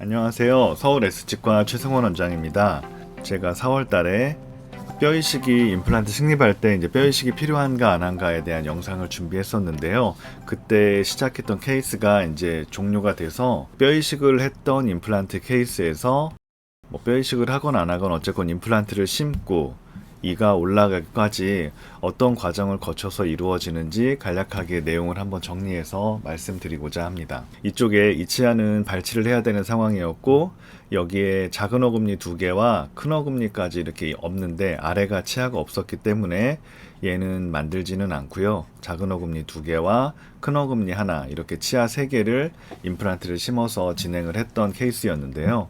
안녕하세요. 서울 S치과 최승원 원장입니다. 제가 4월 달에 뼈 이식이 임플란트 식립할 때 이제 뼈 이식이 필요한가 안 한가에 대한 영상을 준비했었는데요. 그때 시작했던 케이스가 이제 종료가 돼서 뼈 이식을 했던 임플란트 케이스에서 뭐 뼈 이식을 하건 안 하건 어쨌건 임플란트를 심고 이가 올라가기까지 어떤 과정을 거쳐서 이루어지는지 간략하게 내용을 한번 정리해서 말씀드리고자 합니다. 이쪽에 이 치아는 발치를 해야 되는 상황이었고 여기에 작은 어금니 두 개와 큰 어금니까지 이렇게 없는데 아래가 치아가 없었기 때문에 얘는 만들지는 않고요. 작은 어금니 두 개와 큰 어금니 하나 이렇게 치아 세 개를 임플란트를 심어서 진행을 했던 케이스였는데요.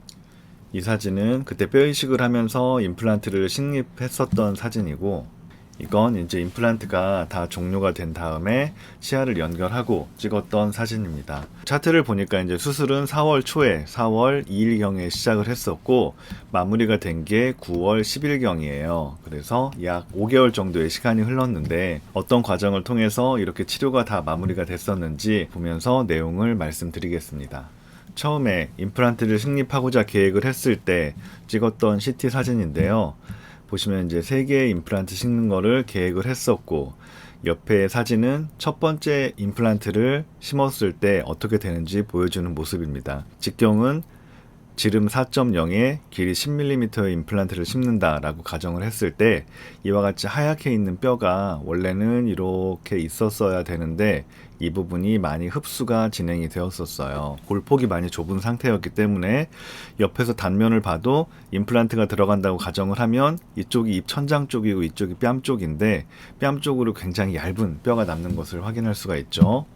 이 사진은 그때 뼈 이식을 하면서 임플란트를 식립했었던 사진이고 이건 이제 임플란트가 다 종료가 된 다음에 치아를 연결하고 찍었던 사진입니다. 차트를 보니까 이제 수술은 4월 초에 4월 2일경에 시작을 했었고 마무리가 된 게 9월 10일경이에요. 그래서 약 5개월 정도의 시간이 흘렀는데 어떤 과정을 통해서 이렇게 치료가 다 마무리가 됐었는지 보면서 내용을 말씀드리겠습니다. 처음에 임플란트를 식립하고자 계획을 했을 때 찍었던 CT 사진인데요. 보시면 이제 세 개의 임플란트 심는 거를 계획을 했었고 옆에 사진은 첫 번째 임플란트를 심었을 때 어떻게 되는지 보여주는 모습입니다. 직경은 지름 4.0에 길이 10mm의 임플란트를 심는다라고 가정을 했을 때 이와 같이 하얗게 있는 뼈가 원래는 이렇게 있었어야 되는데 이 부분이 많이 흡수가 진행이 되었었어요. 골폭이 많이 좁은 상태였기 때문에 옆에서 단면을 봐도 임플란트가 들어간다고 가정을 하면 이쪽이 입 천장 쪽이고 이쪽이 뺨 쪽인데 뺨 쪽으로 굉장히 얇은 뼈가 남는 것을 확인할 수가 있죠.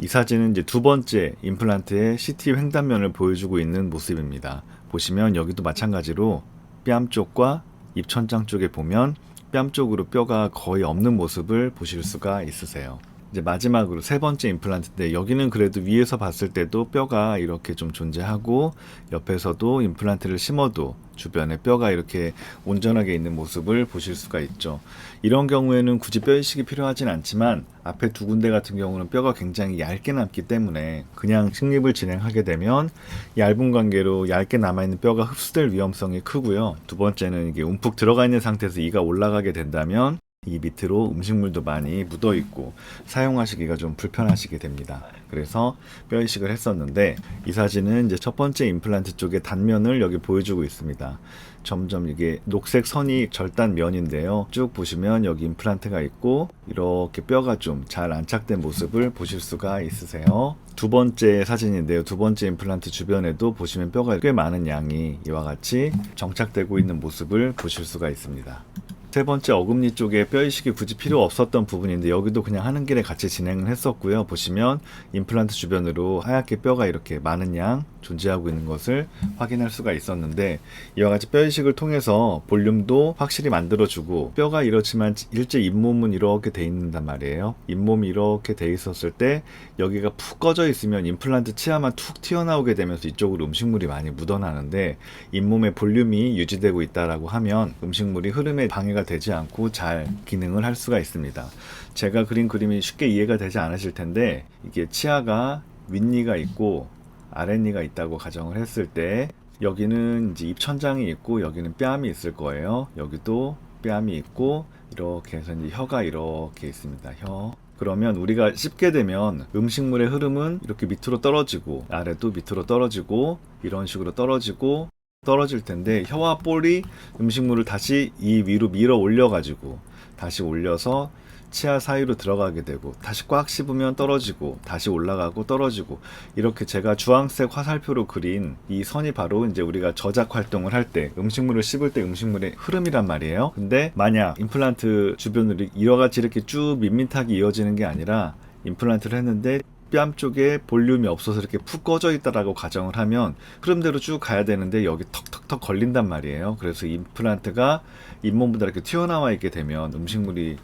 이 사진은 이제 두 번째 임플란트의 CT 횡단면을 보여주고 있는 모습입니다. 보시면 여기도 마찬가지로 뺨 쪽과 입천장 쪽에 보면 뺨 쪽으로 뼈가 거의 없는 모습을 보실 수가 있으세요. 이제 마지막으로 세 번째 임플란트인데 여기는 그래도 위에서 봤을 때도 뼈가 이렇게 좀 존재하고 옆에서도 임플란트를 심어도 주변에 뼈가 이렇게 온전하게 있는 모습을 보실 수가 있죠. 이런 경우에는 굳이 뼈 이식이 필요하진 않지만 앞에 두 군데 같은 경우는 뼈가 굉장히 얇게 남기 때문에 그냥 식립을 진행하게 되면 얇은 관계로 얇게 남아있는 뼈가 흡수될 위험성이 크고요. 두 번째는 이게 움푹 들어가 있는 상태에서 이가 올라가게 된다면 이 밑으로 음식물도 많이 묻어 있고 사용하시기가 좀 불편하시게 됩니다. 그래서 뼈 이식을 했었는데 이 사진은 이제 첫 번째 임플란트 쪽의 단면을 여기 보여주고 있습니다. 점점 이게 녹색 선이 절단 면인데요. 쭉 보시면 여기 임플란트가 있고 이렇게 뼈가 좀 잘 안착된 모습을 보실 수가 있으세요. 두 번째 사진인데요. 두 번째 임플란트 주변에도 보시면 뼈가 꽤 많은 양이 이와 같이 정착되고 있는 모습을 보실 수가 있습니다. 세 번째 어금니 쪽에 뼈 이식이 굳이 필요 없었던 부분인데 여기도 그냥 하는 길에 같이 진행을 했었고요. 보시면 임플란트 주변으로 하얗게 뼈가 이렇게 많은 양 존재하고 있는 것을 확인할 수가 있었는데 이와 같이 뼈 이식을 통해서 볼륨도 확실히 만들어주고 뼈가 이렇지만 일제 잇몸은 이렇게 돼 있는단 말이에요. 잇몸이 이렇게 돼 있었을 때 여기가 푹 꺼져 있으면 임플란트 치아만 툭 튀어나오게 되면서 이쪽으로 음식물이 많이 묻어나는데 잇몸의 볼륨이 유지되고 있다라고 하면 음식물이 흐름에 방해가 되지 않고 잘 기능을 할 수가 있습니다. 제가 그린 그림이 쉽게 이해가 되지 않으실 텐데 이게 치아가 윗니가 있고 아랫니가 있다고 가정을 했을 때 여기는 이제 입천장이 있고 여기는 뺨이 있을 거예요. 여기도 뺨이 있고 이렇게 해서 이제 혀가 이렇게 있습니다. 혀. 그러면 우리가 씹게 되면 음식물의 흐름은 이렇게 밑으로 떨어지고 아래도 밑으로 떨어지고 이런 식으로 떨어지고 떨어질 텐데 혀와 볼이 음식물을 다시 이 위로 밀어 올려 가지고 다시 올려서 치아 사이로 들어가게 되고 다시 꽉 씹으면 떨어지고 다시 올라가고 떨어지고 이렇게 제가 주황색 화살표로 그린 이 선이 바로 이제 우리가 저작 활동을 할 때 음식물을 씹을 때 음식물의 흐름이란 말이에요. 근데 만약 임플란트 주변으로 이와 같이 이렇게 쭉 밋밋하게 이어지는 게 아니라 임플란트를 했는데 뺨 쪽에 볼륨이 없어서 이렇게 푹 꺼져 있다라고 가정을 하면 흐름대로 쭉 가야 되는데 여기 턱턱턱 걸린단 말이에요. 그래서 임플란트가 잇몸보다 이렇게 튀어나와 있게 되면 음식물이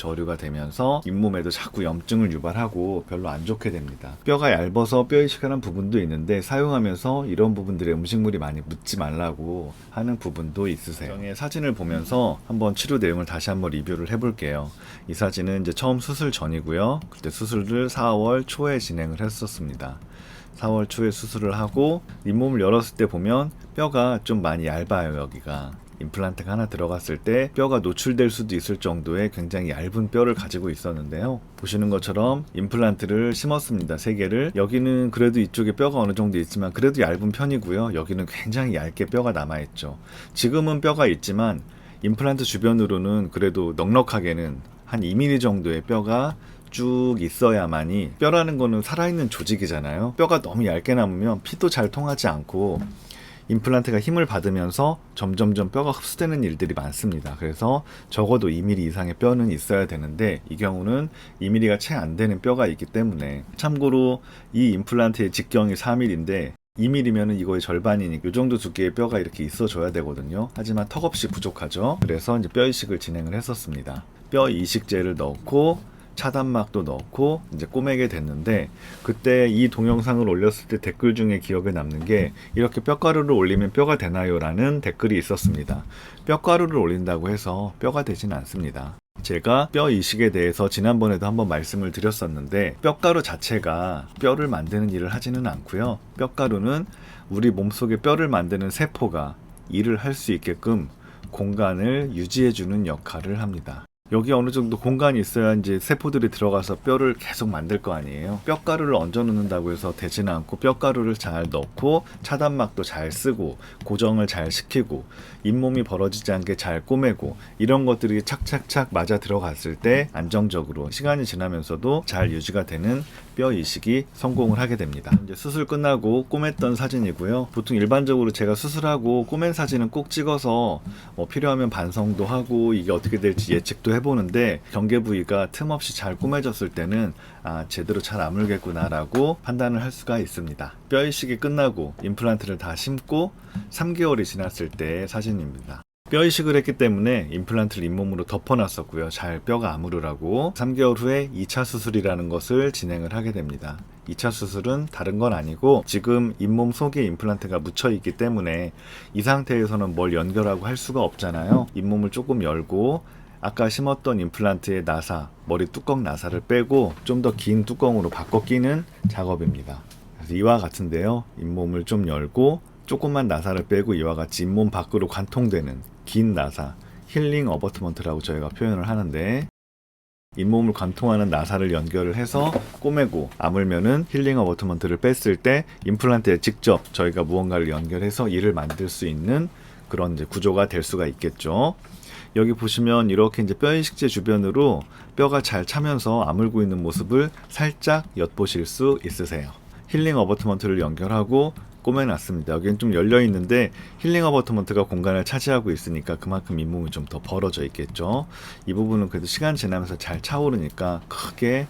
저류가 되면서 잇몸에도 자꾸 염증을 유발하고 별로 안 좋게 됩니다. 뼈가 얇아서 뼈 이식하는 부분도 있는데 사용하면서 이런 부분들에 음식물이 많이 묻지 말라고 하는 부분도 있으세요. 사진을 보면서 한번 치료 내용을 다시 한번 리뷰를 해볼게요. 이 사진은 이제 처음 수술 전이고요. 그때 수술을 4월 초에 진행을 했었습니다. 4월 초에 수술을 하고 잇몸을 열었을 때 보면 뼈가 좀 많이 얇아요 여기가 임플란트가 하나 들어갔을 때 뼈가 노출될 수도 있을 정도의 굉장히 얇은 뼈를 가지고 있었는데요. 보시는 것처럼 임플란트를 심었습니다. 세 개를. 여기는 그래도 이쪽에 뼈가 어느 정도 있지만 그래도 얇은 편이고요. 여기는 굉장히 얇게 뼈가 남아 있죠. 지금은 뼈가 있지만 임플란트 주변으로는 그래도 넉넉하게는 한 2mm 정도의 뼈가 쭉 있어야만이 뼈라는 거는 살아있는 조직이잖아요. 뼈가 너무 얇게 남으면 피도 잘 통하지 않고 임플란트가 힘을 받으면서 점점점 뼈가 흡수되는 일들이 많습니다. 그래서 적어도 2mm 이상의 뼈는 있어야 되는데 이 경우는 2mm가 채 안 되는 뼈가 있기 때문에 참고로 이 임플란트의 직경이 4mm인데 2mm면은 이거의 절반이니까 이 정도 두께의 뼈가 이렇게 있어줘야 되거든요. 하지만 턱없이 부족하죠. 그래서 이제 뼈 이식을 진행을 했었습니다. 뼈 이식제를 넣고 차단막도 넣고 이제 꼬매게 됐는데 그때 이 동영상을 올렸을 때 댓글 중에 기억에 남는 게 이렇게 뼈가루를 올리면 뼈가 되나요?라는 댓글이 있었습니다. 뼈가루를 올린다고 해서 뼈가 되진 않습니다. 제가 뼈 이식에 대해서 지난번에도 한번 말씀을 드렸었는데 뼈가루 자체가 뼈를 만드는 일을 하지는 않고요. 뼈가루는 우리 몸속에 뼈를 만드는 세포가 일을 할 수 있게끔 공간을 유지해주는 역할을 합니다. 여기 어느 정도 공간이 있어야 이제 세포들이 들어가서 뼈를 계속 만들 거 아니에요. 뼈가루를 얹어 놓는다고 해서 되지는 않고 뼈가루를 잘 넣고 차단막도 잘 쓰고 고정을 잘 시키고 잇몸이 벌어지지 않게 잘 꼬매고 이런 것들이 착착착 맞아 들어갔을 때 안정적으로 시간이 지나면서도 잘 유지가 되는 뼈 이식이 성공을 하게 됩니다. 이제 수술 끝나고 꼬맸던 사진이고요. 보통 일반적으로 제가 수술하고 꼬맨 사진은 꼭 찍어서 뭐 필요하면 반성도 하고 이게 어떻게 될지 예측도 해보는데 경계 부위가 틈 없이 잘 꼬매졌을 때는 아 제대로 잘 아물겠구나라고 판단을 할 수가 있습니다. 뼈 이식이 끝나고 임플란트를 다 심고 3개월이 지났을 때 사진입니다. 뼈 이식을 했기 때문에 임플란트를 잇몸으로 덮어놨었고요. 잘 뼈가 아무르라고 3개월 후에 2차 수술이라는 것을 진행을 하게 됩니다. 2차 수술은 다른 건 아니고 지금 잇몸 속에 임플란트가 묻혀 있기 때문에 이 상태에서는 뭘 연결하고 할 수가 없잖아요. 잇몸을 조금 열고 아까 심었던 임플란트의 나사, 머리 뚜껑 나사를 빼고 좀 더 긴 뚜껑으로 바꿔 끼는 작업입니다. 그래서 이와 같은데요. 잇몸을 좀 열고 조금만 나사를 빼고 이와 같이 잇몸 밖으로 관통되는 긴 나사, 힐링 어버트먼트라고 저희가 표현을 하는데 잇몸을 관통하는 나사를 연결을 해서 꼬매고 아물면은 힐링 어버트먼트를 뺐을 때 임플란트에 직접 저희가 무언가를 연결해서 이를 만들 수 있는 그런 이제 구조가 될 수가 있겠죠. 여기 보시면 이렇게 이제 뼈 이식제 주변으로 뼈가 잘 차면서 아물고 있는 모습을 살짝 엿보실 수 있으세요. 힐링 어버트먼트를 연결하고 꼬매놨습니다. 여기는 좀 열려 있는데 힐링 어버트먼트가 공간을 차지하고 있으니까 그만큼 잇몸이 좀 더 벌어져 있겠죠. 이 부분은 그래도 시간 지나면서 잘 차오르니까 크게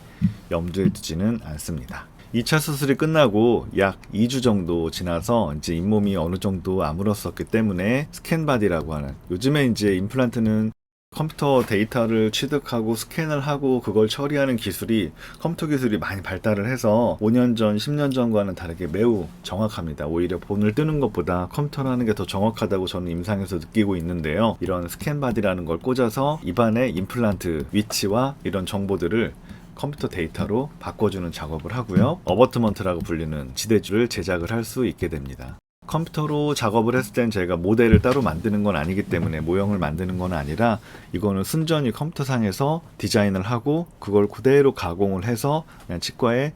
염두에 두지는 않습니다. 2차 수술이 끝나고 약 2주 정도 지나서 이제 잇몸이 어느 정도 아물었었기 때문에 스캔바디라고 하는 요즘에 이제 임플란트는 컴퓨터 데이터를 취득하고 스캔을 하고 그걸 처리하는 기술이 컴퓨터 기술이 많이 발달을 해서 5년 전, 10년 전과는 다르게 매우 정확합니다. 오히려 본을 뜨는 것보다 컴퓨터라는 게 더 정확하다고 저는 임상에서 느끼고 있는데요. 이런 스캔바디라는 걸 꽂아서 입안의 임플란트 위치와 이런 정보들을 컴퓨터 데이터로 바꿔주는 작업을 하고요. 어버트먼트라고 불리는 지대줄을 제작을 할 수 있게 됩니다. 컴퓨터로 작업을 했을 땐 제가 모델을 따로 만드는 건 아니기 때문에 모형을 만드는 건 아니라 이거는 순전히 컴퓨터상에서 디자인을 하고 그걸 그대로 가공을 해서 그냥 치과에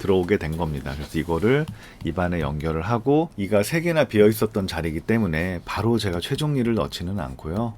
들어오게 된 겁니다. 그래서 이거를 입안에 연결을 하고 이가 세 개나 비어 있었던 자리이기 때문에 바로 제가 최종리를 넣지는 않고요.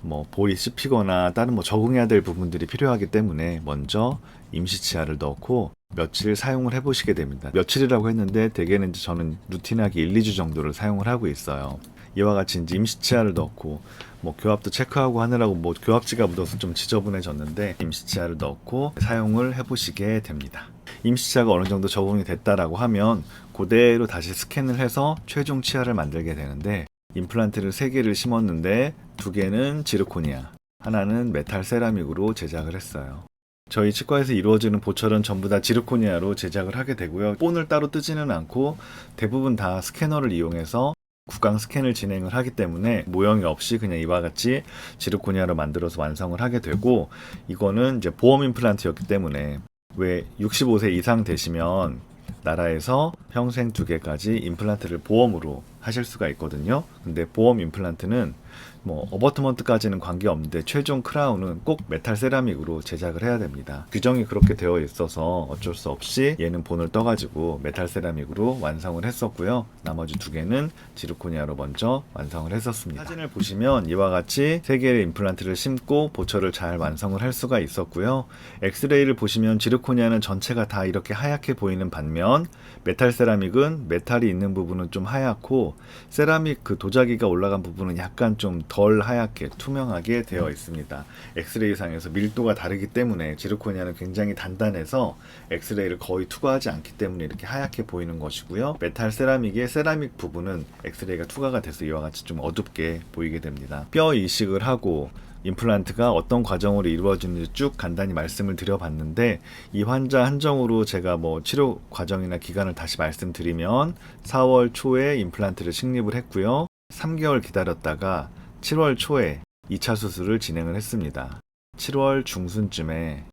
뭐 볼이 씹히거나 다른 뭐 적응해야 될 부분들이 필요하기 때문에 먼저 임시 치아를 넣고 며칠 사용을 해보시게 됩니다. 며칠이라고 했는데 대개는 이제 저는 루틴하게 1, 2주 정도를 사용을 하고 있어요. 이와 같이 이제 임시 치아를 넣고 뭐 교합도 체크하고 하느라고 뭐 교합지가 묻어서 좀 지저분해졌는데 임시 치아를 넣고 사용을 해보시게 됩니다. 임시 치아가 어느 정도 적응이 됐다라고 하면 그대로 다시 스캔을 해서 최종 치아를 만들게 되는데 임플란트를 3개를 심었는데 2개는 지르코니아, 하나는 메탈 세라믹으로 제작을 했어요. 저희 치과에서 이루어지는 보철은 전부 다 지르코니아로 제작을 하게 되고요. 본을 따로 뜨지는 않고 대부분 다 스캐너를 이용해서 구강 스캔을 진행을 하기 때문에 모형이 없이 그냥 이와 같이 지르코니아로 만들어서 완성을 하게 되고 이거는 이제 보험 임플란트였기 때문에 왜 65세 이상 되시면 나라에서 평생 두 개까지 임플란트를 보험으로 하실 수가 있거든요. 근데 보험 임플란트는 뭐 어버트먼트까지는 관계없는데 최종 크라운은 꼭 메탈 세라믹으로 제작을 해야 됩니다. 규정이 그렇게 되어 있어서 어쩔 수 없이 얘는 본을 떠가지고 메탈 세라믹으로 완성을 했었고요. 나머지 두 개는 지르코니아로 먼저 완성을 했었습니다. 사진을 보시면 이와 같이 세 개의 임플란트를 심고 보철을 잘 완성을 할 수가 있었고요. 엑스레이를 보시면 지르코니아는 전체가 다 이렇게 하얗게 보이는 반면 메탈 세라믹은 메탈이 있는 부분은 좀 하얗고 세라믹 그 도자기가 올라간 부분은 약간 좀 덜 하얗게 투명하게 되어 있습니다. 엑스레이 상에서 밀도가 다르기 때문에 지르코니아는 굉장히 단단해서 엑스레이를 거의 투과하지 않기 때문에 이렇게 하얗게 보이는 것이고요. 메탈 세라믹의 세라믹 부분은 엑스레이가 투과가 돼서 이와 같이 좀 어둡게 보이게 됩니다. 뼈 이식을 하고 임플란트가 어떤 과정으로 이루어지는지 쭉 간단히 말씀을 드려봤는데 이 환자 한정으로 제가 뭐 치료 과정이나 기간을 다시 말씀드리면 4월 초에 임플란트를 식립을 했고요. 3개월 기다렸다가 7월 초에 2차 수술을 진행을 했습니다. 7월 중순쯤에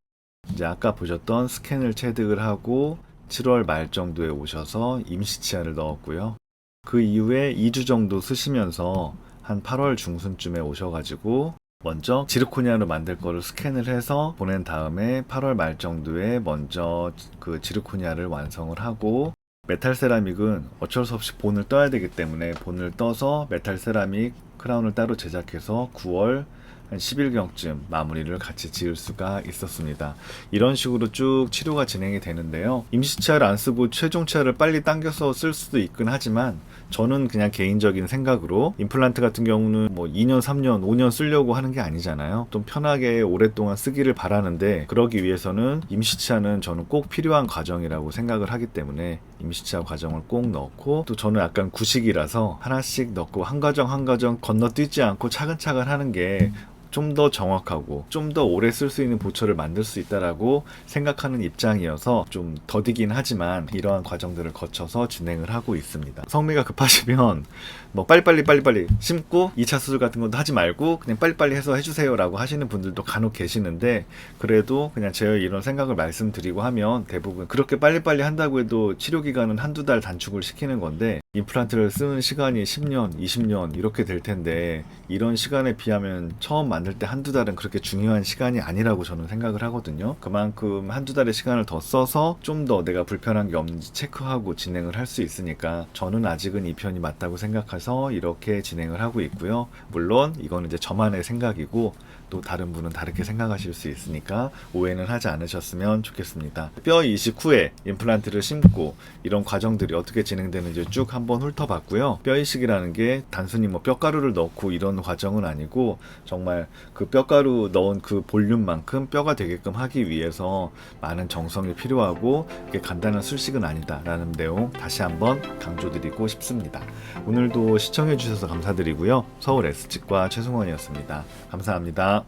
이제 아까 보셨던 스캔을 체득을 하고 7월 말 정도에 오셔서 임시 치아를 넣었고요. 그 이후에 2주 정도 쓰시면서 한 8월 중순쯤에 오셔가지고 먼저 지르코니아로 만들 거를 스캔을 해서 보낸 다음에 8월 말 정도에 먼저 그 지르코니아를 완성을 하고 메탈 세라믹은 어쩔 수 없이 본을 떠야 되기 때문에 본을 떠서 메탈 세라믹 크라운을 따로 제작해서 9월 한 10일경쯤 마무리를 같이 지을 수가 있었습니다. 이런 식으로 쭉 치료가 진행이 되는데요. 임시치아를 안 쓰고 최종치아를 빨리 당겨서 쓸 수도 있긴 하지만 저는 그냥 개인적인 생각으로 임플란트 같은 경우는 뭐 2년, 3년, 5년 쓰려고 하는 게 아니잖아요. 좀 편하게 오랫동안 쓰기를 바라는데 그러기 위해서는 임시치아는 저는 꼭 필요한 과정이라고 생각을 하기 때문에 임시치아 과정을 꼭 넣고 또 저는 약간 구식이라서 하나씩 넣고 한 과정 한 과정 건너뛰지 않고 차근차근 하는 게 좀 더 정확하고 좀 더 오래 쓸 수 있는 보철을 만들 수 있다라고 생각하는 입장이어서 좀 더디긴 하지만 이러한 과정들을 거쳐서 진행을 하고 있습니다. 성미가 급하시면 뭐 빨리빨리 빨리빨리 심고 2차 수술 같은 것도 하지 말고 그냥 빨리빨리 해서 해주세요라고 하시는 분들도 간혹 계시는데 그래도 그냥 제 이런 생각을 말씀드리고 하면 대부분 그렇게 빨리빨리 한다고 해도 치료 기간은 한두 달 단축을 시키는 건데 임플란트를 쓰는 시간이 10년, 20년 이렇게 될 텐데 이런 시간에 비하면 처음 만들 때 한두 달은 그렇게 중요한 시간이 아니라고 저는 생각을 하거든요. 그만큼 한두 달의 시간을 더 써서 좀 더 내가 불편한 게 없는지 체크하고 진행을 할 수 있으니까 저는 아직은 이 편이 맞다고 생각해서 이렇게 진행을 하고 있고요. 물론 이거는 이제 저만의 생각이고 또 다른 분은 다르게 생각하실 수 있으니까 오해는 하지 않으셨으면 좋겠습니다. 뼈 이식 후에 임플란트를 심고 이런 과정들이 어떻게 진행되는지 쭉 한번 훑어봤고요. 뼈 이식이라는 게 단순히 뭐 뼈가루를 넣고 이런 과정은 아니고 정말 그 뼈가루 넣은 그 볼륨만큼 뼈가 되게끔 하기 위해서 많은 정성이 필요하고 이게 간단한 술식은 아니다라는 내용 다시 한번 강조드리고 싶습니다. 오늘도 시청해주셔서 감사드리고요. 서울 S치과 최승원이었습니다. 감사합니다.